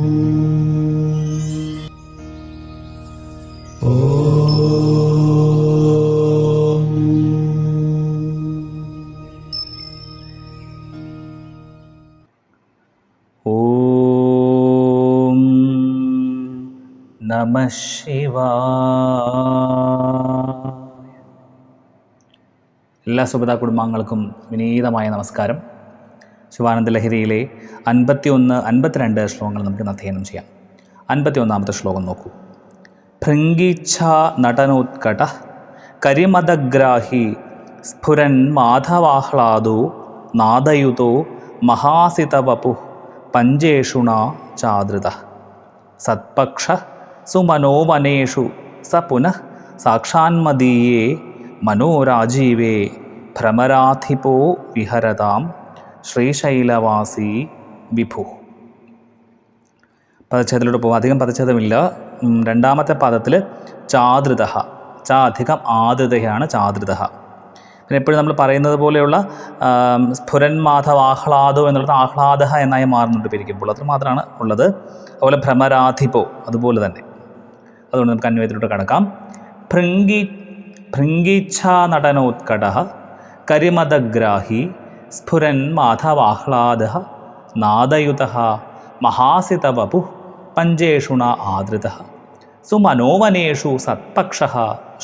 നമ ശിവ എല്ലാ സുഗത കുടുംബാംഗങ്ങൾക്കും വിനീതമായ നമസ്കാരം. ശിവാനന്ദ ലഹരിയിലെ അൻപത്തി ഒന്ന് അൻപത്തിരണ്ട് ശ്ലോകങ്ങൾ നമുക്ക് അധ്യയനം ചെയ്യാം. അൻപത്തി ഒന്നാമത്തെ ശ്ലോകം നോക്കൂ. ഭൃംഗീച്ഛ നടനോത്കട കരിമതഗ്രാഹി സ്ഫുരൻ മാധവാഹ്ലാദോ നാദയുതോ മഹാസിതവപു പഞ്ചേഷുണ ചാദൃത സത്പക്ഷ സുമനോവനേഷു സ പുനഃ സാക്ഷാന്മദീയേ മനോരാജീവേ ഭ്രമരാധിപോ വിഹരതാം ശ്രീശൈലവാസി വിഭു. പദച്ഛേദത്തിലൂടെ പോകും അധികം പദച്ഛേദമില്ല. രണ്ടാമത്തെ പദത്തിൽ ചാദൃത ച അധികം ആദൃതയാണ് ചാദൃത പിന്നെ എപ്പോഴും നമ്മൾ പറയുന്നത് പോലെയുള്ള സ്ഫുരൻ മാധവ് ആഹ്ലാദോ എന്നുള്ളത് ആഹ്ലാദ എന്നായി മാറുന്നുണ്ട് പിരിക്കുമ്പോൾ. അത്ര മാത്രമാണ് ഉള്ളത്. അതുപോലെ ഭ്രമരാധിപോ അതുപോലെ തന്നെ. അതുകൊണ്ട് നമുക്ക് അന്വയത്തിലോട്ട് കടക്കാം. ഭൃംഗി ഭൃങ്കിച്ഛാ നടനോത്കട കരിമതഗ്രാഹി സ്ഫുരൻ മാധവാഹ്ലാദ നാദയുത മഹാസിതവപു പഞ്ചേഷുണ ആദൃത സുമനോവനേഷു സത്പക്ഷ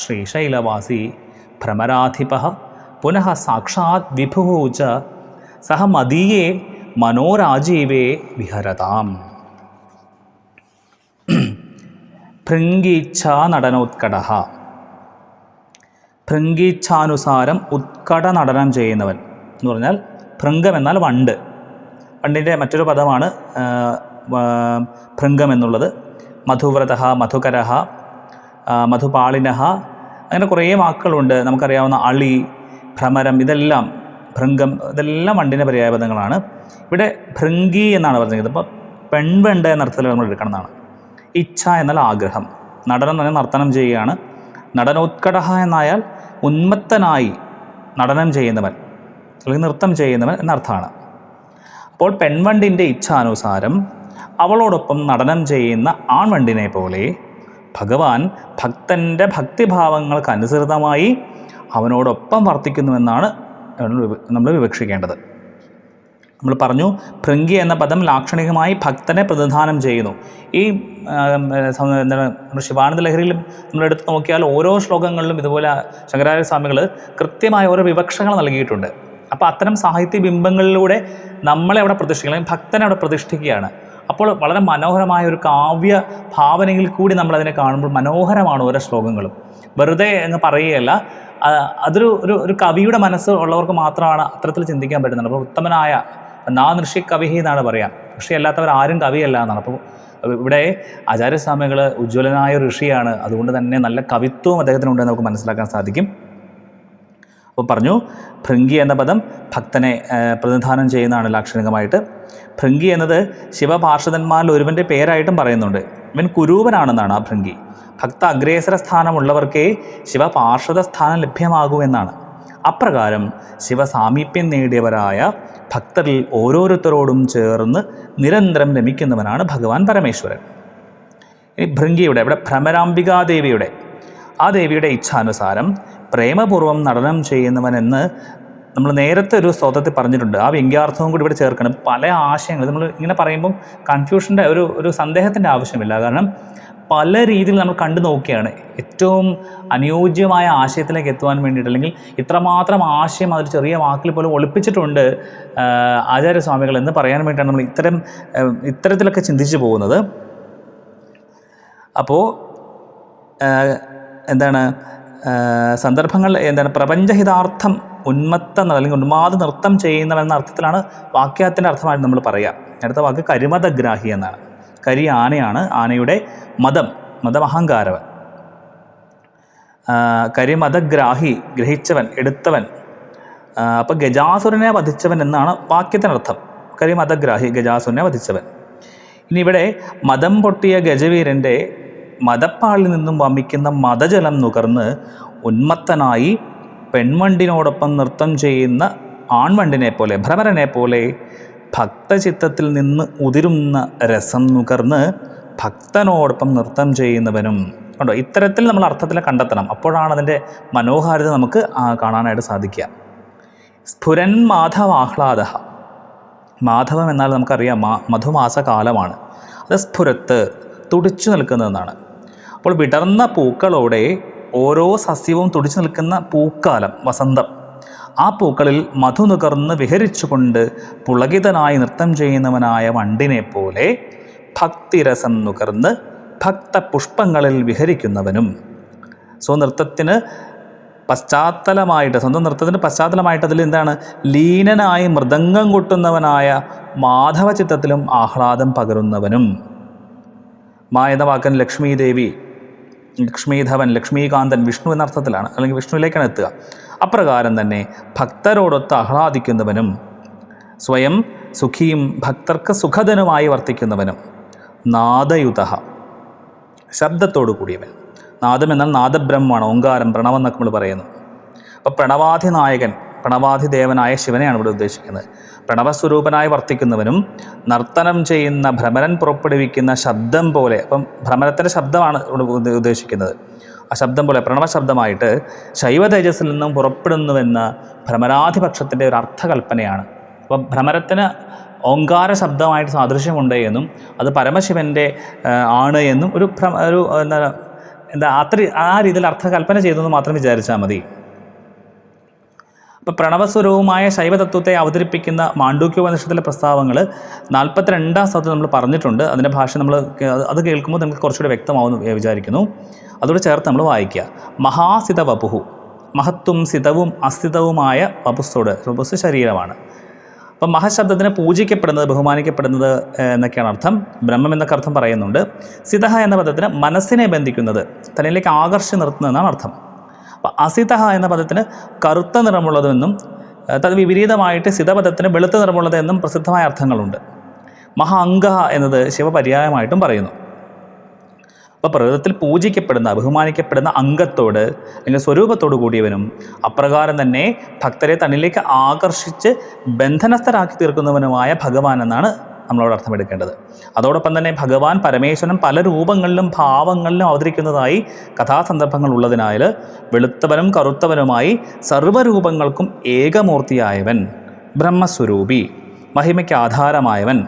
ശ്രീശൈലവാസി ഭ്രമരാധിപ പുനഃ സാക്ഷാത് വിഭു ച സഹ മദീയേ മനോരാജീവേ വിഹരതാം ഭൃംഗീച്ഛ നടനോത്കട ഭൃംഗീച്ഛാനുസാരം ഉത്കട നടനം ചെയ്യുന്നവൻ। എന്ന് പറഞ്ഞാൽ ഭൃംഗം എന്നാൽ വണ്ട്. വണ്ടിന്റെ മറ്റൊരു പദമാണ് ഭൃംഗം എന്നുള്ളത്. മധുവ്രത മധുകര മധുപാളിന അങ്ങനെ കുറേ വാക്കുകളുണ്ട്. നമുക്കറിയാവുന്ന അളി ഭ്രമരം ഇതെല്ലാം ഭൃംഗം ഇതെല്ലാം വണ്ടിന്റെ പര്യായപദങ്ങളാണ്. ഇവിടെ ഭൃംഗി എന്നാണ് പറഞ്ഞത് അപ്പോൾ പെൺവെണ്ട് എന്ന അർത്ഥത്തിൽ നമ്മൾ എടുക്കണമെന്നാണ് ഇച്ഛ എന്നാൽ ആഗ്രഹം. നടനം തന്നെ നർത്തനം ചെയ്യുകയാണ്. നടനോത്കട എന്നായാൽ ഉന്മത്തനായി നടനം ചെയ്യുന്നവൻ. അല്ലെങ്കിൽ നൃത്തം ചെയ്യുന്നവൻ എന്നർത്ഥമാണ് അപ്പോൾ പെൺവണ്ടിന്റെ ഇച്ഛാനുസാരം അവളോടൊപ്പം നടനം ചെയ്യുന്ന ആൺവണ്ടിനെ പോലെ ഭഗവാൻ ഭക്തന്റെ ഭക്തിഭാവങ്ങൾക്കനുസൃതമായി അവനോടൊപ്പം വർത്തിക്കുന്നുവെന്നാണ് നമ്മൾ വിവക്ഷിക്കേണ്ടത്. നമ്മൾ പറഞ്ഞു ഭൃംഗി എന്ന പദം ലാക്ഷണികമായി ഭക്തനെ പ്രതിനിധാനം ചെയ്യുന്നു. ഈ എന്താണ് ശിവാനന്ദ ലഹരിയിൽ നമ്മൾ എടുത്ത് നോക്കിയാൽ ഓരോ ശ്ലോകങ്ങളിലും ഇതുപോലെ ശങ്കരാചാര്യ സ്വാമികൾ കൃത്യമായ ഓരോ വിവക്ഷകൾ നൽകിയിട്ടുണ്ട്. അപ്പോൾ അത്തരം സാഹിത്യ ബിംബങ്ങളിലൂടെ നമ്മളെ അവിടെ പ്രതിഷ്ഠിക്കണം ഭക്തനെ അവിടെ പ്രതിഷ്ഠിക്കുകയാണ്. അപ്പോൾ വളരെ മനോഹരമായ ഒരു കാവ്യ ഭാവനയിൽ കൂടി നമ്മളതിനെ കാണുമ്പോൾ മനോഹരമാണ് ഓരോ ശ്ലോകങ്ങളും. വെറുതെ എന്ന് പറയുകയല്ല അതൊരു ഒരു ഒരു കവിയുടെ മനസ്സ് ഉള്ളവർക്ക് മാത്രമാണ് അത്തരത്തിൽ ചിന്തിക്കാൻ പറ്റുന്നത്. അപ്പോൾ ഉത്തമനായ നാ നൃഷി കവി എന്നാണ് പറയാം. ഋഷി അല്ലാത്തവർ ആരും കവിയല്ല എന്നാണ്. അപ്പോൾ ഇവിടെ ആചാര്യസ്വാമികൾ ഉജ്ജ്വലനായ ഋഷിയാണ്. അതുകൊണ്ട് തന്നെ നല്ല കവിത്വവും അദ്ദേഹത്തിനുണ്ടെന്ന് നമുക്ക് മനസ്സിലാക്കാൻ സാധിക്കും. അപ്പോൾ പറഞ്ഞു ഭൃംഗി എന്ന പദം ഭക്തനെ പ്രതിനിധാനം ചെയ്യുന്നതാണ് ലാക്ഷണികമായിട്ട്. ഭൃംഗി എന്നത് ശിവപാർഷദന്മാരിൽ ഒരുവന്റെ പേരായിട്ടും പറയുന്നുണ്ട്. ഇവൻ കുരൂപനാണെന്നാണ് ആ ഭൃംഗി. ഭക്ത അഗ്രേസര സ്ഥാനമുള്ളവർക്കേ ശിവപാർഷദ സ്ഥാനം ലഭ്യമാകൂ എന്നാണ്. അപ്രകാരം ശിവസാമീപ്യം നേടിയവരായ ഭക്തരിൽ ഓരോരുത്തരോടും ചേർന്ന് നിരന്തരം രമിക്കുന്നവനാണ് ഭഗവാൻ പരമേശ്വരൻ. ഈ ഭൃംഗിയുടെ ഇവിടെ ഭ്രമരാംബികാദേവിയുടെ ആ ദേവിയുടെ ഇച്ഛാനുസാരം പ്രേമപൂർവം നടനം ചെയ്യുന്നവനെന്ന് നമ്മൾ നേരത്തെ ഒരു സ്തോത്രത്തിൽ പറഞ്ഞിട്ടുണ്ട്. ആ വ്യംഗ്യാർത്ഥവും കൂടി ഇവിടെ ചേർക്കണം. പല ആശയങ്ങൾ നമ്മൾ ഇങ്ങനെ പറയുമ്പം കൺഫ്യൂഷന്റെ ഒരു ഒരു സന്ദേഹത്തിന്റെ ആവശ്യമില്ല. കാരണം പല രീതിയിൽ നമ്മൾ കണ്ടു നോക്കിയാണ്. ഏറ്റവും അനുയോജ്യമായ ആശയത്തിലേക്ക് എത്തുവാൻ വേണ്ടിയിട്ട് അല്ലെങ്കിൽ ഇത്രമാത്രം ആശയം അതിൽ ചെറിയ വാക്കിൽ പോലും ഒളിപ്പിച്ചിട്ടുണ്ട് ആചാര്യസ്വാമികൾ എന്ന് പറയാൻ വേണ്ടിയിട്ടാണ് നമ്മൾ ഇത്തരം ഇത്തരത്തിലൊക്കെ ചിന്തിച്ചു പോകുന്നത്. അപ്പോൾ എന്താണ്? സന്ദർഭങ്ങൾ എന്താണ്? പ്രപഞ്ചഹിതാർത്ഥം ഉന്മത്തം അല്ലെങ്കിൽ ഉന്മാദ നൃത്തം ചെയ്യുന്നവൻ എന്ന അർത്ഥത്തിലാണ് വാക്യത്തിന്റെ അർത്ഥമായിട്ട് നമ്മൾ പറയുക. അടുത്ത വാക്ക് കരിമതഗ്രാഹി എന്നാണ്. കരി ആനയാണ് ആനയുടെ മതം മതം അഹങ്കാരവൻ കരിമതഗ്രാഹി ഗ്രഹിച്ചവൻ എടുത്തവൻ. അപ്പോൾ ഗജാസുരനെ വധിച്ചവൻ എന്നാണ് വാക്യത്തിനർത്ഥം കരിമതഗ്രാഹി ഗജാസുരനെ വധിച്ചവൻ. ഇനി ഇവിടെ മതം പൊട്ടിയ ഗജവീരന്റെ മതപ്പാളിൽ നിന്നും വമിക്കുന്ന മതജലം നുകർന്ന് ഉന്മത്തനായി പെൺവണ്ടിനോടൊപ്പം നൃത്തം ചെയ്യുന്ന ആൺവണ്ടിനെ പോലെ ഭ്രമരനെ പോലെ ഭക്തചിത്തത്തിൽ നിന്ന് ഉതിരുന്ന രസം നുകർന്ന് ഭക്തനോടൊപ്പം നൃത്തം ചെയ്യുന്നവനും. ഉണ്ടോ ഇത്തരത്തിൽ നമ്മൾ അർത്ഥത്തിൽ കണ്ടെത്തണം. അപ്പോഴാണ് അതിന്റെ മനോഹാരിത നമുക്ക് കാണാനായിട്ട് സാധിക്കുക. സ്ഫുരൻ മാധവാഹ്ലാദ മാധവം എന്നാൽ നമുക്കറിയാം മധുമാസ കാലമാണ് അത് സ്ഫുരത്ത് തുടിച്ചു നിൽക്കുന്നതെന്നാണ്. അപ്പോൾ വിടർന്ന പൂക്കളോടെ ഓരോ സസ്യവും തുടിച്ചു നിൽക്കുന്ന പൂക്കാലം വസന്തം. ആ പൂക്കളിൽ മധു നുകർന്ന് വിഹരിച്ചുകൊണ്ട് പുളകിതനായി നൃത്തം ചെയ്യുന്നവനായ വണ്ടിനെ പോലെ ഭക്തിരസം നുകർന്ന് ഭക്തപുഷ്പങ്ങളിൽ വിഹരിക്കുന്നവനും. സോ നൃത്തത്തിന് പശ്ചാത്തലമായിട്ട് സ്വന്തം നൃത്തത്തിന് പശ്ചാത്തലമായിട്ട് അതിൽ എന്താണ്? ലീനനായി മൃദംഗം കൊട്ടുന്നവനായ മാധവ ചിത്രത്തിലും ആഹ്ലാദം പകരുന്നവനും. മായതവാക്കൻ ലക്ഷ്മീദേവി ലക്ഷ്മീധവൻ ലക്ഷ്മീകാന്തൻ വിഷ്ണു എന്ന അർത്ഥത്തിലാണ് അല്ലെങ്കിൽ വിഷ്ണുവിലേക്കാണ് എത്തുക. അപ്രകാരം തന്നെ ഭക്തരോടൊത്ത് ആഹ്ലാദിക്കുന്നവനും സ്വയം സുഖിയും ഭക്തർക്ക് സുഖധനുമായി വർത്തിക്കുന്നവനും നാദയുത ശബ്ദത്തോടു കൂടിയവൻ. നാദം എന്നാൽ നാദബ്രഹ്മമാണ് ഓങ്കാരം പ്രണവം എന്നൊക്കെ നമ്മൾ പറയുന്നു. അപ്പോൾ പ്രണവാധിനായകൻ പ്രണവാധിദേവനായ ശിവനെയാണ് ഇവിടെ ഉദ്ദേശിക്കുന്നത്. പ്രണവസ്വരൂപനായി വർത്തിക്കുന്നവനും നർത്തനം ചെയ്യുന്ന ഭ്രമരൻ പുറപ്പെടുവിക്കുന്ന ശബ്ദം പോലെ അപ്പം ഭ്രമരത്തിന്റെ ശബ്ദമാണ് ഇവിടെ ഉദ്ദേശിക്കുന്നത്. ആ ശബ്ദം പോലെ പ്രണവ ശബ്ദമായിട്ട് ശൈവ തേജസ്സിൽ നിന്നും പുറപ്പെടുന്നുവെന്ന ഭ്രമരാധിപക്ഷത്തിന്റെ ഒരു അർത്ഥകൽപ്പനയാണ്. അപ്പം ഭ്രമരത്തിന് ഓങ്കാര ശബ്ദമായിട്ട് സാദൃശ്യമുണ്ട് എന്നും അത് പരമശിവന്റെ ആണ് എന്നും ഒരു ഭ്രമ ഒരു എന്താ അത്ര ആ രീതിയിൽ അർത്ഥകൽപ്പന ചെയ്തെന്ന് മാത്രം വിചാരിച്ചാൽ മതി. അപ്പോൾ പ്രണവസ്വരൂപമായ ശൈവതത്വത്തെ അവതരിപ്പിക്കുന്ന മാണ്ഡൂക്യോപനിഷത്തിലെ പ്രസ്താവങ്ങൾ നാൽപ്പത്തിരണ്ടാം സ്ഥലത്ത് നമ്മൾ പറഞ്ഞിട്ടുണ്ട്. അതിന്റെ ഭാഷ നമ്മൾ അത് കേൾക്കുമ്പോൾ നിങ്ങൾക്ക് കുറച്ചുകൂടി വ്യക്തമാവുമെന്ന് വിചാരിക്കുന്നു. അതോട് ചേർത്ത് നമ്മൾ വായിക്കുക. മഹാസിത വപുഹു മഹത്വം സിതവും അസ്ഥിതവുമായ വപുസ്സോട് വപുസ് ശരീരമാണ്. അപ്പം മഹശബ്ദത്തിന് പൂജിക്കപ്പെടുന്നത് ബഹുമാനിക്കപ്പെടുന്നത് എന്നൊക്കെയാണ് അർത്ഥം. ബ്രഹ്മം എന്നൊക്കെ അർത്ഥം പറയുന്നുണ്ട്. സിതഹ എന്ന പദത്തിന് മനസ്സിനെ ബന്ധിക്കുന്നത് തലയിലേക്ക് ആകർഷിച്ച് നിർത്തുന്നതെന്നാണ് അർത്ഥം. അപ്പം അസിതഹ എന്ന പദത്തിന് കറുത്ത നിറമുള്ളതെന്നും തത് വിപരീതമായിട്ട് സിതപദത്തിന് വെളുത്ത നിറമുള്ളത് എന്നും പ്രസിദ്ധമായ അർത്ഥങ്ങളുണ്ട്. മഹാ അംഗഹ എന്നത് ശിവപര്യായമായിട്ടും പറയുന്നു. അപ്പോൾ പ്രകൃതത്തിൽ പൂജിക്കപ്പെടുന്ന ബഹുമാനിക്കപ്പെടുന്ന അംഗത്തോട് അല്ലെങ്കിൽ സ്വരൂപത്തോട് കൂടിയവനും അപ്രകാരം തന്നെ ഭക്തരെ തന്നിലേക്ക് ആകർഷിച്ച് ബന്ധനസ്ഥരാക്കി തീർക്കുന്നവനുമായ ഭഗവാൻ എന്നാണ് നമ്മളോട് അർത്ഥമെടുക്കേണ്ടത്. അതോടൊപ്പം തന്നെ ഭഗവാൻ പരമേശ്വരൻ പല രൂപങ്ങളിലും ഭാവങ്ങളിലും അവതരിക്കുന്നതായി കഥാസന്ദർഭങ്ങൾ ഉള്ളതിനാൽ വെളുത്തവനും കറുത്തവനുമായി സർവരൂപങ്ങൾക്കും ഏകമൂർത്തിയായവൻ ബ്രഹ്മസ്വരൂപി മഹിമയ്ക്ക് ആധാരമായവൻ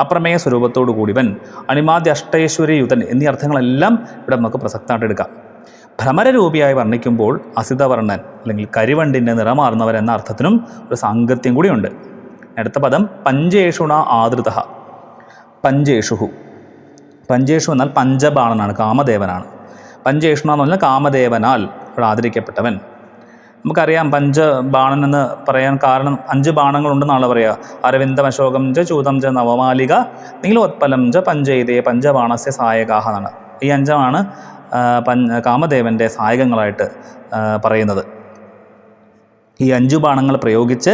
അപ്രമേയ സ്വരൂപത്തോടു കൂടിവൻ അണിമാദ്യ അഷ്ടൈശ്വര്യയുതൻ എന്നീ അർത്ഥങ്ങളെല്ലാം ഇവിടെ നമുക്ക് പ്രസക്തമായിട്ട് എടുക്കാം. ഭ്രമരരൂപിയായി വർണിക്കുമ്പോൾ അസിതവർണൻ അല്ലെങ്കിൽ കരിവണ്ടിന്റെ നിറമാർന്നവൻ എന്ന അർത്ഥത്തിനും ഒരു സാങ്കത്യം കൂടിയുണ്ട്. അടുത്ത പദം പഞ്ചേഷുണ ആദൃത. പഞ്ചേഷുഹു. പഞ്ചേഷു എന്നാൽ പഞ്ചബാണനാണ് കാമദേവനാണ്. പഞ്ചേഷുണ എന്ന് പറഞ്ഞാൽ കാമദേവനാൽ ഇവിടെ ആദരിക്കപ്പെട്ടവൻ. നമുക്കറിയാം പഞ്ചബാണൻ എന്ന് പറയാൻ കാരണം അഞ്ച് ബാണങ്ങളുണ്ടെന്നാണ് പറയുക. അരവിന്ദം അശോകം ച ചൂതം ച നവമാലിക നീലോത്പലം ച പഞ്ചൈതേ പഞ്ചബാണസ്യ സഹായകാഹ എന്നാണ്. ഈ അഞ്ചാണ് ആ, പഞ്ച കാമദേവന്റെ സഹായകങ്ങളായിട്ട് പറയുന്നത്. ഈ അഞ്ചു ബാണങ്ങൾ പ്രയോഗിച്ച്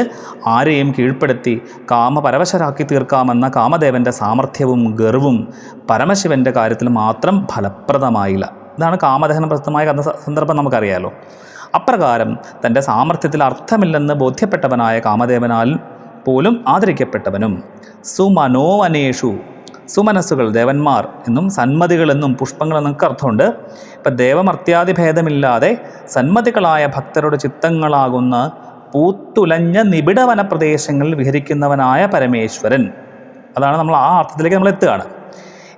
ആരെയും കീഴ്പ്പെടുത്തി കാമപരവശരാക്കി തീർക്കാമെന്ന കാമദേവന്റെ സാമർഥ്യവും ഗർവും പരമശിവന്റെ കാര്യത്തിൽ മാത്രം ഫലപ്രദമായില്ല. ഇതാണ് കാമദഹന പ്രസിദ്ധമായ കഥ സന്ദർഭം നമുക്കറിയാലോ. അപ്രകാരം തന്റെ സാമർഥ്യത്തിൽ അർത്ഥമില്ലെന്ന് ബോധ്യപ്പെട്ടവനായ കാമദേവനാൽ പോലും ആദരിക്കപ്പെട്ടവനും. സുമനോവനേഷു സുമനസ്സുകൾ ദേവന്മാർ എന്നും സന്മതികളെന്നും എന്നൊക്കെ അർത്ഥമുണ്ട്. ഇപ്പം ദേവമർത്യാദി ഭേദമില്ലാതെ സന്മതികളായ ഭക്തരുടെ ചിത്തങ്ങളാകുന്ന പൂത്തുലഞ്ഞ നിബിഡ വനപ്രദേശങ്ങളിൽ വിഹരിക്കുന്നവനായ പരമേശ്വരൻ. അതാണ് നമ്മൾ ആ അർത്ഥത്തിലേക്ക് നമ്മൾ എത്തുകയാണ്.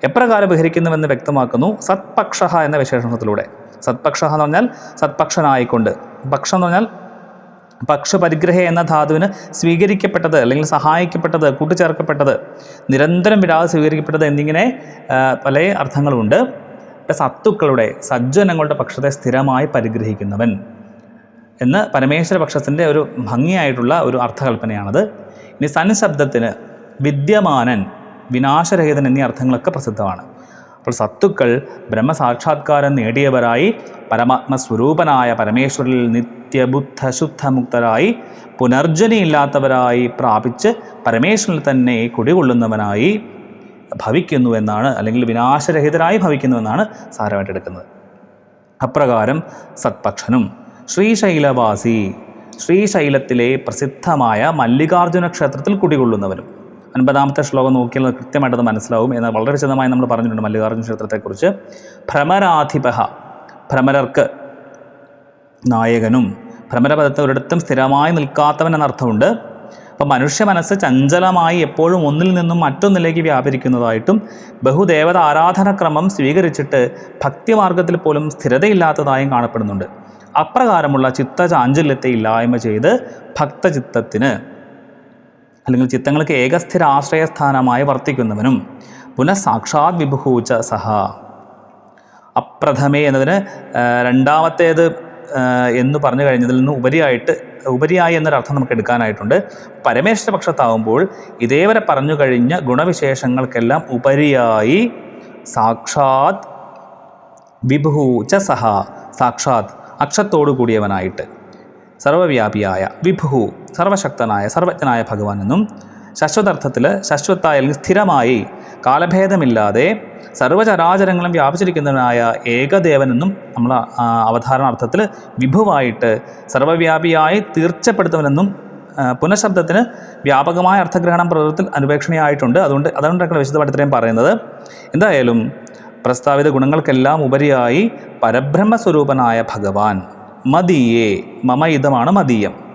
എപ്രകാരം വിഹരിക്കുന്നുവെന്ന് വ്യക്തമാക്കുന്നു? സത്പക്ഷ എന്ന വിശേഷണത്തിലൂടെ. സത്പക്ഷ എന്ന് പറഞ്ഞാൽ സത്പക്ഷനായിക്കൊണ്ട്. പക്ഷം എന്ന് പറഞ്ഞാൽ പക്ഷപരിഗ്രഹ എന്ന ധാതുവിന് സ്വീകരിക്കപ്പെട്ടത് അല്ലെങ്കിൽ സഹായിക്കപ്പെട്ടത് കൂട്ടിച്ചേർക്കപ്പെട്ടത് നിരന്തരം വിടാതെ സ്വീകരിക്കപ്പെട്ടത് എന്നിങ്ങനെ പല അർത്ഥങ്ങളുമുണ്ട് ഇവിടെ സത്തുക്കളുടെ സജ്ജനങ്ങളുടെ പക്ഷത്തെ സ്ഥിരമായി പരിഗ്രഹിക്കുന്നവൻ എന്ന് പരമേശ്വര പക്ഷത്തിന്റെ ഒരു ഭംഗിയായിട്ടുള്ള ഒരു അർത്ഥകൽപ്പനയാണത്. ഇനി സൻ ശബ്ദത്തിന് വിദ്യമാനൻ വിനാശരഹിതൻ എന്നീ അർത്ഥങ്ങളൊക്കെ പ്രസിദ്ധമാണ്. അപ്പോൾ സത്തുക്കൾ ബ്രഹ്മസാക്ഷാത്കാരം നേടിയവരായി പരമാത്മസ്വരൂപനായ പരമേശ്വരിൽ നിത്യബുദ്ധ ശുദ്ധമുക്തരായി പുനർജനിയില്ലാത്തവരായി പ്രാപിച്ച് പരമേശ്വരനിൽ തന്നെ കുടികൊള്ളുന്നവനായി ഭവിക്കുന്നു എന്നാണ് അല്ലെങ്കിൽ വിനാശരഹിതരായി ഭവിക്കുന്നു എന്നാണ് സാരമായിട്ട് എടുക്കുന്നത്. അപ്രകാരം സത്പക്ഷനും ശ്രീശൈലവാസി ശ്രീശൈലത്തിലെ പ്രസിദ്ധമായ മല്ലികാർജുന ക്ഷേത്രത്തിൽ കുടികൊള്ളുന്നവരും അൻപതാമത്തെ ശ്ലോകം നോക്കിയാൽ കൃത്യമായിട്ടത് മനസ്സിലാവും എന്നാൽ വളരെ വിശദമായി നമ്മൾ പറഞ്ഞിട്ടുണ്ട് മല്ലികാർജുന ക്ഷേത്രത്തെക്കുറിച്ച്. ഭ്രമരാധിപഹ ഭ്രമരർക്ക് നായകനും ഭ്രമരപദത്തെ ഒരിടത്തും സ്ഥിരമായി നിൽക്കാത്തവൻ എന്നർത്ഥമുണ്ട്. അപ്പം മനുഷ്യ മനസ്സ് ചഞ്ചലമായി എപ്പോഴും ഒന്നിൽ നിന്നും മറ്റൊന്നിലേക്ക് വ്യാപരിക്കുന്നതായിട്ടും ബഹുദേവത ആരാധനക്രമം സ്വീകരിച്ചിട്ട് ഭക്തിമാർഗത്തിൽ പോലും സ്ഥിരതയില്ലാത്തതായും കാണപ്പെടുന്നുണ്ട്. അപ്രകാരമുള്ള ചിത്തചാഞ്ചല്യത്തെ ഇല്ലായ്മ ചെയ്ത് ഭക്തചിത്തത്തിന് അല്ലെങ്കിൽ ചിത്തങ്ങൾക്ക് ഏകസ്ഥിര ആശ്രയസ്ഥാനമായി വർത്തിക്കുന്നവനും പുനഃസാക്ഷാത് വിഭൂച്ച സഹ. അപ്രഥമേ എന്നതിന് രണ്ടാമത്തേത് എന്ന് പറഞ്ഞു കഴിഞ്ഞതിൽ നിന്ന് ഉപരിയായിട്ട് ഉപരിയായി എന്നൊരർത്ഥം നമുക്ക് എടുക്കാനായിട്ടുണ്ട്. പരമേശ്വര പക്ഷത്താവുമ്പോൾ ഇതേവരെ പറഞ്ഞു കഴിഞ്ഞ ഗുണവിശേഷങ്ങൾക്കെല്ലാം ഉപരിയായി സാക്ഷാത് വിഭു ച സഹ സാക്ഷാത് അക്ഷത്തോടു കൂടിയവനായിട്ട്. സർവവ്യാപിയായ വിഭു സർവശക്തനായ സർവജ്ഞനായ ഭഗവാൻ എന്നും ശശ്വതർത്ഥത്തിൽ ശശ്വത്തായ അല്ലെങ്കിൽ സ്ഥിരമായി കാലഭേദമില്ലാതെ സർവചരാചരങ്ങളും വ്യാപിച്ചിരിക്കുന്നവനായ ഏകദേവനെന്നും നമ്മൾ അവധാരണാർത്ഥത്തിൽ വിഭുവായിട്ട് സർവവ്യാപിയായി തീർച്ചപ്പെടുത്തവനെന്നും പുനഃശബ്ദത്തിന് വ്യാപകമായ അർത്ഥഗ്രഹണം പ്രകൃതത്തിൽ അനുപേക്ഷണീയമായിട്ടുണ്ട് അതുകൊണ്ട് അതുകൊണ്ടൊക്കെ വിശദമായിട്ട് ഇത്രയും പറയുന്നത്. എന്തായാലും പ്രസ്താവിത ഗുണങ്ങൾക്കെല്ലാം ഉപരിയായി പരബ്രഹ്മസ്വരൂപനായ ഭഗവാൻ മതിയേ. മമ ഇതമാണ് മദീയം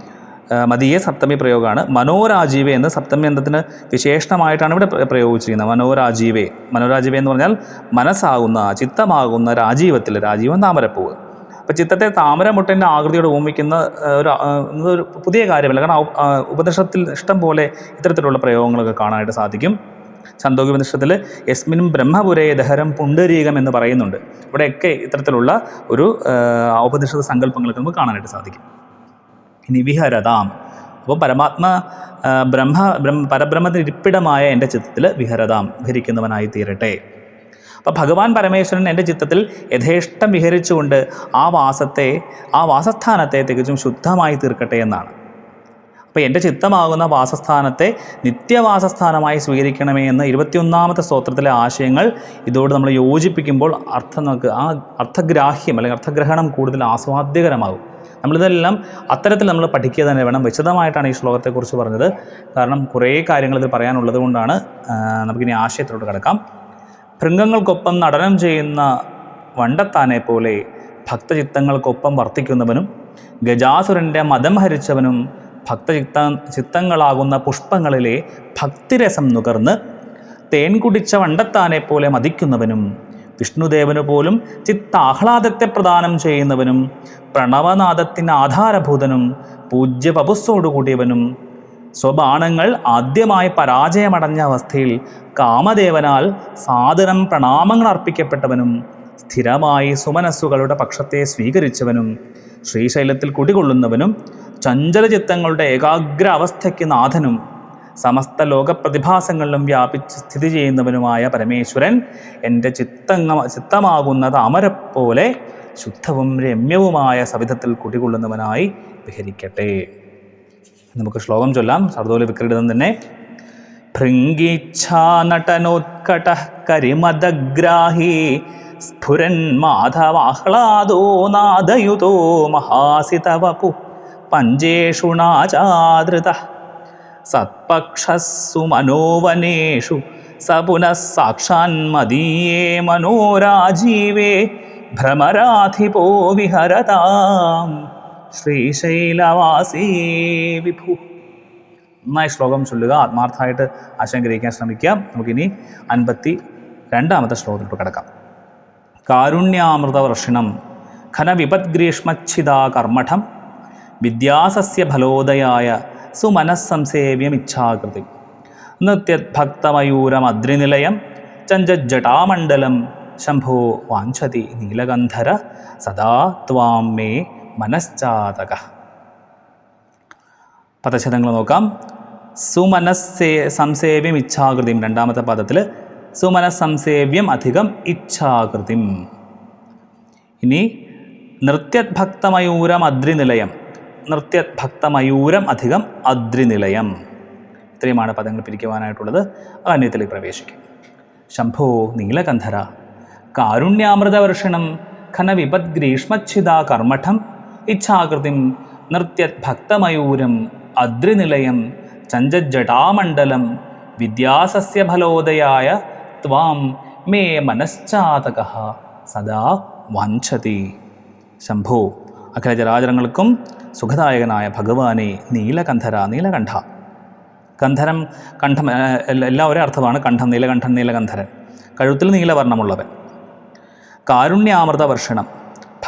ആ, മദീയ സപ്തമി പ്രയോഗമാണ്. മനോരാജീവ എന്ന് സപ്തമി എന്തത്തിന് വിശേഷണമായിട്ടാണ് ഇവിടെ പ്രയോഗിച്ചിരിക്കുന്നത്. മനോരാജീവേ. മനോരാജീവേ എന്ന് പറഞ്ഞാൽ മനസ്സാകുന്ന ചിത്തമാകുന്ന രാജീവത്തിൽ രാജീവം താമരപ്പൂവ്. അപ്പോൾ ചിത്തത്തെ താമരമുട്ടന്റെ ആകൃതിയോട് ഓമിക്കുന്ന ഒരു പുതിയ കാര്യമല്ല. കാരണം ഉപനിഷത്തിൽ ഇഷ്ടം പോലെ ഇത്തരത്തിലുള്ള പ്രയോഗങ്ങളൊക്കെ കാണാനായിട്ട് സാധിക്കും. ചന്തോകി ഉപനിഷത്തിൽ യസ്മിൻ ബ്രഹ്മപുരേ ദഹരം പുണ്ടരീകം എന്ന് പറയുന്നുണ്ട്. ഇവിടെയൊക്കെ ഇത്തരത്തിലുള്ള ഒരു ആ, ഔപനിഷത്ത് സങ്കല്പങ്ങളൊക്കെ നമുക്ക് കാണാനായിട്ട് സാധിക്കും. ഇനി വിഹരതാം. അപ്പോൾ പരമാത്മ ബ്രഹ്മ ബ്രഹ്മ പരബ്രഹ്മത്തിന് ഇരിപ്പിടമായ എന്റെ ചിത്തത്തിൽ വിഹരതാം വിഹരിക്കുന്നവനായി തീരട്ടെ അപ്പോൾ ഭഗവാൻ പരമേശ്വരൻ എന്റെ ചിത്തത്തിൽ യഥേഷ്ടം വിഹരിച്ചുകൊണ്ട് ആ വാസത്തെ ആ വാസസ്ഥാനത്തെ തികച്ചും ശുദ്ധമായി തീർക്കട്ടെ എന്നാണ്. അപ്പോൾ എന്റെ ചിത്തമാകുന്ന വാസസ്ഥാനത്തെ നിത്യവാസസ്ഥാനമായി സ്വീകരിക്കണമേ എന്ന ഇരുപത്തിയൊന്നാമത്തെ സ്തോത്രത്തിലെ ആശയങ്ങൾ ഇതോട് നമ്മൾ യോജിപ്പിക്കുമ്പോൾ അർത്ഥം നമുക്ക് ആ അർത്ഥഗ്രാഹ്യം അല്ലെങ്കിൽ അർത്ഥഗ്രഹണം കൂടുതൽ ആസ്വാദ്യകരമാകും. നമ്മളിതെല്ലാം അത്തരത്തിൽ നമ്മൾ പഠിക്കുക തന്നെ വേണം. വിശദമായിട്ടാണ് ഈ ശ്ലോകത്തെക്കുറിച്ച് പറഞ്ഞത്. കാരണം കുറേ കാര്യങ്ങൾ ഇതിൽ പറയാനുള്ളത് കൊണ്ടാണ് നമുക്കിനി ആശയത്തിലോട്ട് കിടക്കാം. ഭൃംഗങ്ങൾക്കൊപ്പം നടനം ചെയ്യുന്ന വണ്ടത്താനെ പോലെ ഭക്തചിത്തങ്ങൾക്കൊപ്പം വർത്തിക്കുന്നവനും ഗജാസുരന്റെ മതം ഹരിച്ചവനും ഭക്തചിത്ത ചിത്തങ്ങളാകുന്ന പുഷ്പങ്ങളിലെ ഭക്തിരസം നുകർന്ന് തേൻ കുടിച്ച വണ്ടത്താനെ പോലെ മതിക്കുന്നവനും വിഷ്ണുദേവനു പോലും ചിത്താഹ്ലാദത്തെ പ്രദാനം ചെയ്യുന്നവനും പ്രണവനാദത്തിന് ആധാരഭൂതനും പൂജ്യ പപുസ്സോടുകൂടിയവനും സ്വബാണങ്ങൾ ആദ്യമായി പരാജയമടഞ്ഞ അവസ്ഥയിൽ കാമദേവനാൽ സാധനം പ്രണാമങ്ങൾ അർപ്പിക്കപ്പെട്ടവനും സ്ഥിരമായി സുമനസ്സുകളുടെ പക്ഷത്തെ സ്വീകരിച്ചവനും ശ്രീശൈലത്തിൽ കുടികൊള്ളുന്നവനും ചഞ്ചലചിത്തങ്ങളുടെ ഏകാഗ്ര അവസ്ഥയ്ക്ക് നാഥനും. സമസ്ത ലോക പ്രതിഭാസങ്ങളിലും വ്യാപിച്ച് സ്ഥിതി ചെയ്യുന്നവനുമായ പരമേശ്വരൻ എന്റെ ചിത്തങ്ങ ചിത്തമാകുന്ന താമരപ്പോലെ ശുദ്ധവും രമ്യവുമായ സവിധത്തിൽ കുടികൊള്ളുന്നവനായി വിഹരിക്കട്ടെ. നമുക്ക് ശ്ലോകം ചൊല്ലാം. സർദോല വിക്രീഡിതം തന്നെ. ഭൃംഗീച്ഛാനടനോത്കട കരിമദഗ്രാഹി സ്ഫുരൻ മാധവാഹ്ലാദോ നാദയുതോ മഹാസിതവപു പഞ്ചേഷു നാചാദൃത സത്പക്ഷസ്സു മനോവനേഷു സ പുനഃ സാക്ഷാന്മദീയേ മനോരാജീവേ ഭ്രമരാധിപോ വിഹരതാം. ശ്രീശൈലവാസീ വിഭു. നന്നായി ശ്ലോകം ചൊല്ലുക ആത്മാർത്ഥമായിട്ട് ആശയം ഗ്രഹിക്കാൻ ശ്രമിക്കാം നമുക്കിനി അൻപത്തി രണ്ടാമത്തെ ശ്ലോകത്തിലോട്ട് കിടക്കാം. കാരുണ്യാമൃതവർഷിണം ഖനവിപദ്ഗ്രീഷ്മച്ഛിതാ കർമ്മഠം വിദ്യാസസ്യ ഫലോദയായ സുമനസ്സംസേവ്യമിച്ഛാകൃതി. നൃത്യദ്ഭക്തമയൂരമദ്രിനിലയം ചഞ്ചജടാമണ്ഡലം ശംഭോ വാഞ്ചതി നീലഗന്ധര സദാ ത്വാം മേ മനശ്ചാതക. പദശതങ്ങൾ നോക്കാം. സുമനസ്സേ സംസേവ്യം ഇച്ഛാകൃതിയും രണ്ടാമത്തെ പദത്തിൽ സുമനസ്സംസേവ്യം അധികം ഇച്ഛാകൃതിം. ഇനി നൃത്യഭക്തമയൂരം അദ്രിനിലയം നൃത്യഭക്തമയൂരം അധികം അദ്രിനിലയം. ഇത്രയുമാണ് പദങ്ങൾ പിരിക്കുവാനായിട്ടുള്ളത്. അന്യത്തിലേക്ക് പ്രവേശിക്കും. ശംഭോ നീലകന്ധര കാരുണ്യാമൃതവർഷണം ഘനവിപദ്ഗ്രീഷ്മച്ഛിതാ കർമ്മഠം ഇച്ഛാകൃതിം നൃത്യഭക്തമയൂരം അദ്രിനിലയം ചഞ്ചജടാമണ്ഡലം വിദ്യാസസ്യ ഫലോദയായ ത്വാം മേ മനശ്ചാതക സദാ വഞ്ചതി. ശംഭോ അഖിലചരാചരങ്ങൾക്കും സുഖദായകനായ ഭഗവാനെ നീലകന്ധര നീലകണ്ഠ. കന്ധരം കണ്ഠം എല്ലാ- ഒരേ അർത്ഥമാണ്. കണ്ഠം നീലകണ്ഠൻ നീലകന്ധരൻ കഴുത്തിൽ നീലവർണമുള്ളവൻ. കാരുണ്യാമൃത വർഷണം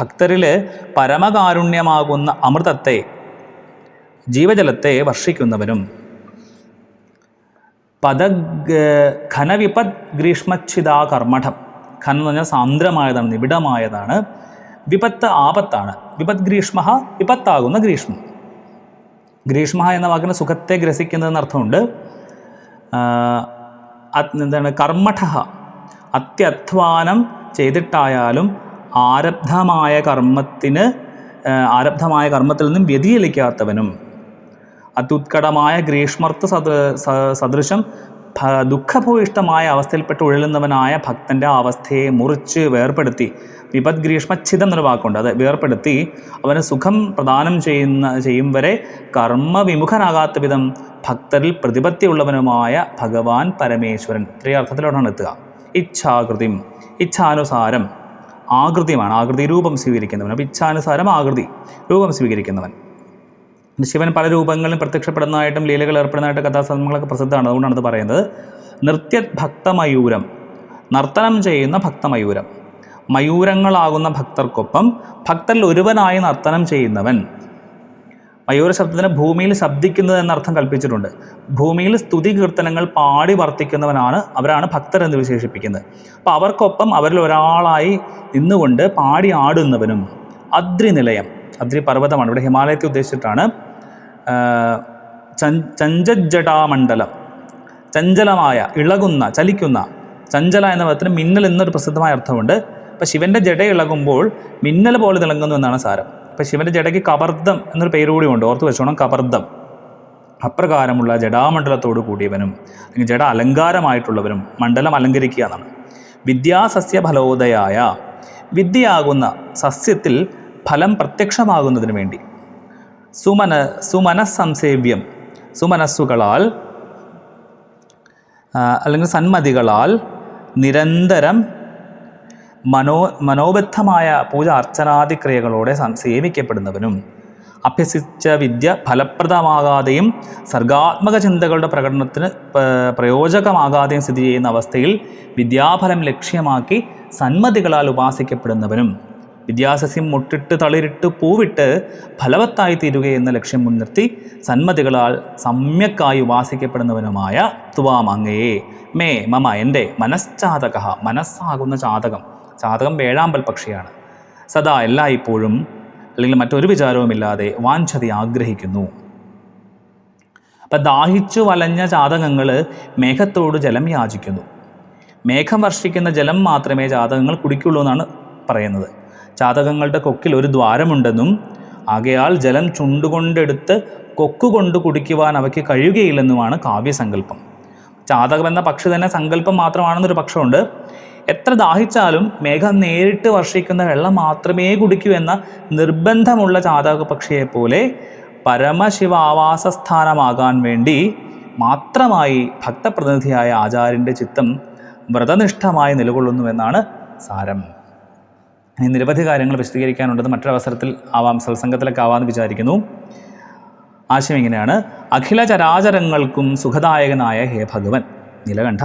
ഭക്തരിൽ പരമകാരുണ്യമാകുന്ന അമൃതത്തെ ജീവജലത്തെ വർഷിക്കുന്നവനും പദ ഘനവിപത് ഗ്രീഷ്മച്ഛിതാ കർമ്മഠം ഖനം എന്ന് പറഞ്ഞാൽ സാന്ദ്രമായതാണ് നിബിഡമായതാണ്. വിപത്ത് ആപത്താണ്. വിപത് ഗ്രീഷ്മ വിപത്താകുന്ന ഗ്രീഷ്മം. ഗ്രീഷ്മ എന്ന വാക്കിന് സുഖത്തെ ഗ്രസിക്കുന്നതെന്ന് അർത്ഥമുണ്ട്. എന്താണ്? കർമ്മഠ. അത്യധ്വാനം ചെയ്തിട്ടായാലും ആരബ്ധമായ കർമ്മത്തിന് ആരബ്ധമായ കർമ്മത്തിൽ നിന്നും വ്യതിചലിക്കാത്തവനും അത്യുത്കടമായ ഗ്രീഷ്മർത്ത് സദൃ സദൃശം ദുഃഖഭൂയിഷ്ടമായ അവസ്ഥയിൽപ്പെട്ട് ഉഴലുന്നവനായ ഭക്തന്റെ അവസ്ഥയെ മുറിച്ച് വേർപ്പെടുത്തി. വിപത് ഗ്രീഷ്മച്ഛിതം എന്നൊരു വാക്കുണ്ട്. അത് വേർപ്പെടുത്തി അവന് സുഖം പ്രദാനം ചെയ്യുന്ന ചെയ്യും വരെ കർമ്മവിമുഖനാകാത്ത വിധം ഭക്തരിൽ പ്രതിപത്തിയുള്ളവനുമായ ഭഗവാൻ പരമേശ്വരൻ. ഇത്രയും അർത്ഥത്തിലോട്ടാണ് എത്തുക. ഇച്ഛാകൃതിം. ഇച്ഛാനുസാരം. ആകൃതിയുമാണ്. ആകൃതി രൂപം സ്വീകരിക്കുന്നവൻ. അപ്പോൾ ഇച്ഛാനുസാരം ആകൃതി രൂപം സ്വീകരിക്കുന്നവൻ. ശിവൻ പല രൂപങ്ങളിലും പ്രത്യക്ഷപ്പെടുന്നതായിട്ടും ലീലകൾ ഏർപ്പെടുന്നതായിട്ട് കഥാസന്ദർഭങ്ങളൊക്കെ പ്രസിദ്ധമാണ്. അതുകൊണ്ടാണ് അത് പറയുന്നത്. നൃത്യ ഭക്തമയൂരം. നർത്തനം ചെയ്യുന്ന ഭക്തമയൂരം. മയൂരങ്ങളാകുന്ന ഭക്തർക്കൊപ്പം ഭക്തരിൽ ഒരുവനായി നർത്തനം ചെയ്യുന്നവൻ. മയൂര ശബ്ദത്തിന് ഭൂമിയിൽ ശബ്ദിക്കുന്നത് എന്നർത്ഥം കൽപ്പിച്ചിട്ടുണ്ട്. ഭൂമിയിൽ സ്തുതി കീർത്തനങ്ങൾ പാടി വർത്തിക്കുന്നവനാണ് അവരാണ് ഭക്തർ എന്ന് വിശേഷിപ്പിക്കുന്നത്. അപ്പോൾ അവർക്കൊപ്പം അവരിൽ ഒരാളായി നിന്നുകൊണ്ട് പാടി ആടുന്നവനും. അദ്രി നിലയം അദ്രി പർവതമാണ് ഇവിടെ ഹിമാലയത്തെ ഉദ്ദേശിച്ചിട്ടാണ് ചഞ്ചജടാമണ്ഡലം ചഞ്ചലമായ ഇളകുന്ന ചലിക്കുന്ന. ചഞ്ചല എന്ന പദത്തിന് മിന്നൽ എന്നൊരു പ്രസിദ്ധമായ അർത്ഥമുണ്ട്. അപ്പോൾ ശിവന്റെ ജട ഇളകുമ്പോൾ മിന്നൽ പോലെ തിളങ്ങുന്നു എന്നാണ് സാരം. അപ്പോൾ ശിവന്റെ ജടയ്ക്ക് കബർദ്ദം എന്നൊരു പേര് കൂടി ഉണ്ട്. ഓർത്ത് വെച്ചോണം കബർദ്ദം അപ്രകാരമുള്ള ജടാമണ്ഡലത്തോട് കൂടിയവനും അല്ലെങ്കിൽ ജഡ അലങ്കാരമായിട്ടുള്ളവനും മണ്ഡലം അലങ്കരിക്കുക എന്നാണ്. വിദ്യാസസ്യ ഫലോദയായ വിദ്യയാകുന്ന സസ്യത്തിൽ ഫലം പ്രത്യക്ഷമാകുന്നതിന് വേണ്ടി. സുമന സംസേവ്യം. സുമനസ്സുകളാൽ അല്ലെങ്കിൽ സന്മതികളാൽ നിരന്തരം മനോ മനോബദ്ധമായ പൂജ അർച്ചനാദിക്രിയകളോടെ സേവിക്കപ്പെടുന്നവനും അഭ്യസിച്ച വിദ്യ ഫലപ്രദമാകാതെയും സർഗാത്മക ചിന്തകളുടെ പ്രകടനത്തിന് പ്രയോജകമാകാതെയും സ്ഥിതി ചെയ്യുന്ന അവസ്ഥയിൽ വിദ്യാഫലം ലക്ഷ്യമാക്കി സന്മതികളാൽ ഉപാസിക്കപ്പെടുന്നവനും വിദ്യാസസ്യം മുട്ടിട്ട് തളിരിട്ട് പൂവിട്ട് ഫലവത്തായി തീരുക എന്ന ലക്ഷ്യം മുൻനിർത്തി സന്മതികളാൽ സമ്യക്കായി ഉപാസിക്കപ്പെടുന്നവനുമായ ത്വാം അങ്ങയെ മേ മമ എന്റെ മനശ്ചാതക മനസ്സാകുന്ന ചാതകം. ചാതകം വേഴാമ്പൽ പക്ഷിയാണ്. സദാ എല്ലായ്പ്പോഴും അല്ലെങ്കിൽ മറ്റൊരു വിചാരവുമില്ലാതെ വാഞ്ചതി ആഗ്രഹിക്കുന്നു. അപ്പം ദാഹിച്ചു വലഞ്ഞ ജാതകങ്ങൾ മേഘത്തോട് ജലം യാചിക്കുന്നു. മേഘം വർഷിക്കുന്ന ജലം മാത്രമേ ജാതകങ്ങൾ കുടിക്കുള്ളൂ എന്നാണ് പറയുന്നത്. ജാതകങ്ങളുടെ കൊക്കിൽ ഒരു ദ്വാരമുണ്ടെന്നും ആകയാൽ ജലം ചുണ്ടുകൊണ്ടെടുത്ത് കൊക്കുകൊണ്ട് കുടിക്കുവാൻ അവയ്ക്ക് കഴിയുകയില്ലെന്നുമാണ് കാവ്യസങ്കല്പം. ചാതകം എന്ന പക്ഷി തന്നെ സങ്കല്പം മാത്രമാണെന്നൊരു പക്ഷമുണ്ട്. എത്ര ദാഹിച്ചാലും മേഘം നേരിട്ട് വർഷിക്കുന്ന വെള്ളം മാത്രമേ കുടിക്കൂ എന്ന നിർബന്ധമുള്ള ചാതക പക്ഷിയെപ്പോലെ പരമശിവാവാസസ്ഥാനമാകാൻ വേണ്ടി മാത്രമായി ഭക്തപ്രതിനിധിയായ ആചാര്യന്റെ ചിത്തം വ്രതനിഷ്ഠമായി നിലകൊള്ളുന്നുവെന്നാണ് സാരം. ഇനി നിരവധി കാര്യങ്ങൾ വിശദീകരിക്കാനുള്ളത് മറ്റൊരവസരത്തിൽ ആവാം സത്സംഗത്തിലൊക്കെ ആവാമെന്ന് വിചാരിക്കുന്നു. ആശയം ഇങ്ങനെയാണ്. അഖില ചരാചരങ്ങൾക്കും സുഖദായകനായ ഹേ ഭഗവൻ. നിലകണ്ഠ.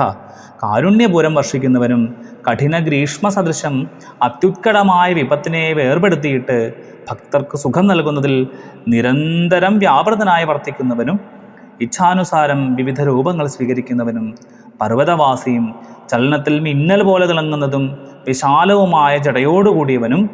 കാരുണ്യപൂരം വർഷിക്കുന്നവനും കഠിന ഗ്രീഷ്മ സദൃശം അത്യുത്കടമായ വിപത്തിനെ വേർപെടുത്തിയിട്ട് ഭക്തർക്ക് സുഖം നൽകുന്നതിൽ നിരന്തരം വ്യാപൃതനായി വർത്തിക്കുന്നവനും ഇച്ഛാനുസാരം വിവിധ രൂപങ്ങൾ സ്വീകരിക്കുന്നവനും പർവതവാസിയും ചലനത്തിൽ മിന്നൽ പോലെ തിളങ്ങുന്നതും വിശാലവുമായ ജടയോടുകൂടിയവനും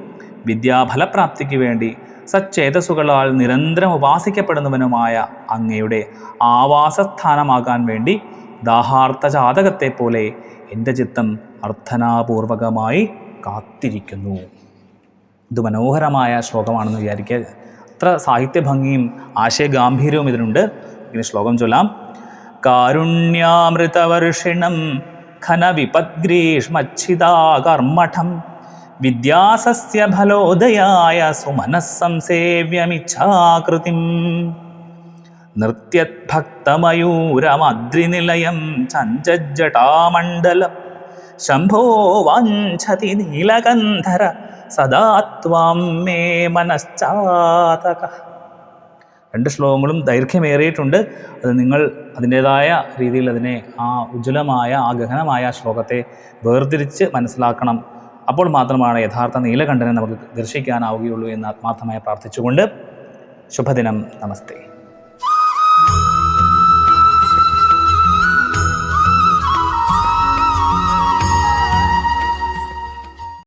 വിദ്യാഫലപ്രാപ്തിക്ക് വേണ്ടി സച്ചേതസ്സുകളാൽ നിരന്തരം ഉപാസിക്കപ്പെടുന്നവനുമായ അങ്ങയുടെ ആവാസസ്ഥാനമാകാൻ വേണ്ടി ദാഹാർത്ഥ ജാതകത്തെ പോലെ എന്റെ ചിത്തം അർത്ഥനാപൂർവകമായി കാത്തിരിക്കുന്നു. ഇത് മനോഹരമായ ശ്ലോകമാണെന്ന് വിചാരിക്കുക. അത്ര സാഹിത്യഭംഗിയും ആശയഗാംഭീര്യവും ഇതിനുണ്ട് ഇങ്ങനെ ശ്ലോകം ചൊല്ലാം. കാരുണ്യാമൃതവർഷിണം ഘനവിപദ്ഗ്രീഷ്മച്ഛിതാകർമ്മഠം വിദ്യാസസ്യ ഫലോദയായ സുമനസ്സംസേവ്യമിച്ഛാകൃതിം. നൃത്യഭക്തമയൂരമദ്രിനിലയം ചഞ്ചജടാമണ്ഡലം ശംഭോ വാഞ്ചതി നീലകന്ധര സദാ ത്വാം മേ മനശ്ചാതക. രണ്ട് ശ്ലോകങ്ങളും ദൈർഘ്യമേറിയിട്ടുണ്ട്. അത് നിങ്ങൾ അതിന്റേതായ രീതിയിൽ അതിനെ ആ ഉജ്ജ്വലമായ ആ ഗഹനമായ ശ്ലോകത്തെ വേർതിരിച്ച് മനസ്സിലാക്കണം. അപ്പോൾ മാത്രമാണ് യഥാർത്ഥ നീലകണ്ഠനെ നമുക്ക് ദർശിക്കാനാവുകയുള്ളൂ എന്ന് ആത്മാർത്ഥമായി പ്രാർത്ഥിച്ചുകൊണ്ട് ശുഭദിനം. നമസ്തേ.